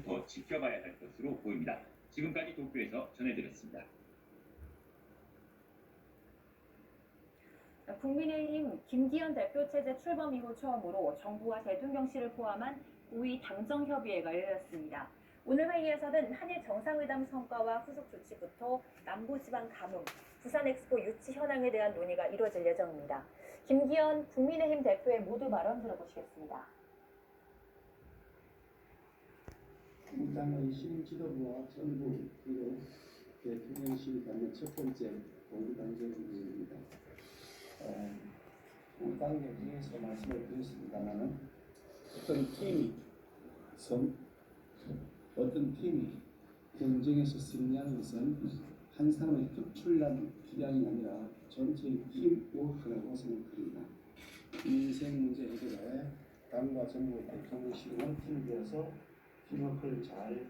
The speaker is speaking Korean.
더 지켜봐야 할 것으로 보입니다. 지금까지 도쿄에서 전해드렸습니다. 국민의힘 김기현 대표 체제 출범 이후 처음으로 정부와 대통령실을 포함한 5위 당정 협의회가 열렸습니다. 오늘 회의에서는 한일 정상회담 성과와 후속 조치부터 남부지방 가뭄, 부산 엑스포 유치 현황에 대한 논의가 이루어질 예정입니다. 김기현 국민의힘 대표의 모두 발언 들어보시겠습니다. 당의 신지도부와 정부 그리고 대통령실이 갖는 첫 번째 공유당정입니다. 어, 당에 대해서 말씀을 드렸습니다만은 어떤 팀이 선 어떤 팀이 경쟁에서 승리하는 것은 한 사람의 특출난 기량이 아니라 전체의 팀워크라고 생각합니다. 민생 문제 해결에 당과 정부 대통령실은 팀이 되어서 팀워크를 잘